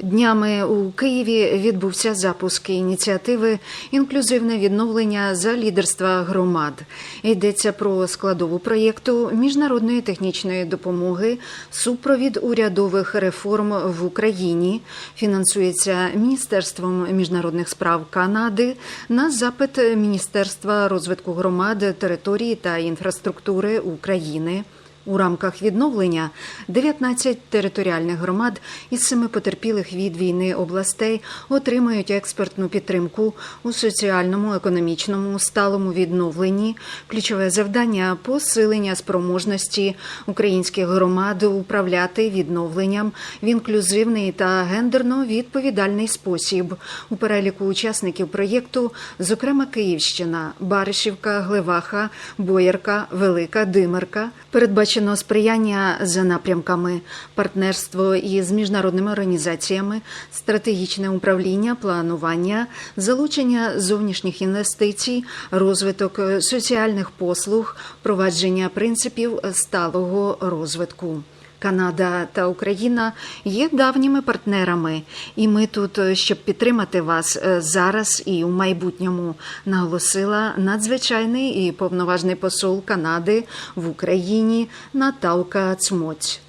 Днями у Києві відбувся запуск ініціативи Інклюзивне відновлення за лідерства громад. Йдеться про складову проєкту міжнародної технічної допомоги, супровід урядових реформ в Україні. Фінансується Міністерством міжнародних справ Канади на запит Міністерства розвитку громад, території та інфраструктури України. У рамках відновлення 19 територіальних громад із семи потерпілих від війни областей отримають експертну підтримку у соціальному, економічному, сталому відновленні. Ключове завдання посилення спроможності українських громад управляти відновленням в інклюзивний та гендерно відповідальний спосіб. У переліку учасників проєкту, зокрема Київщина, Баришівка, Глеваха, Боярка, Велика, Димерка. Передбачено сприяння за напрямками партнерство із міжнародними організаціями, стратегічне управління, планування, залучення зовнішніх інвестицій, розвиток соціальних послуг, провадження принципів сталого розвитку. Канада та Україна є давніми партнерами, і ми тут, е, щоб підтримати вас е, зараз і у майбутньому, наголосила надзвичайний і повноважний посол Канади в Україні Наталка Цмоць.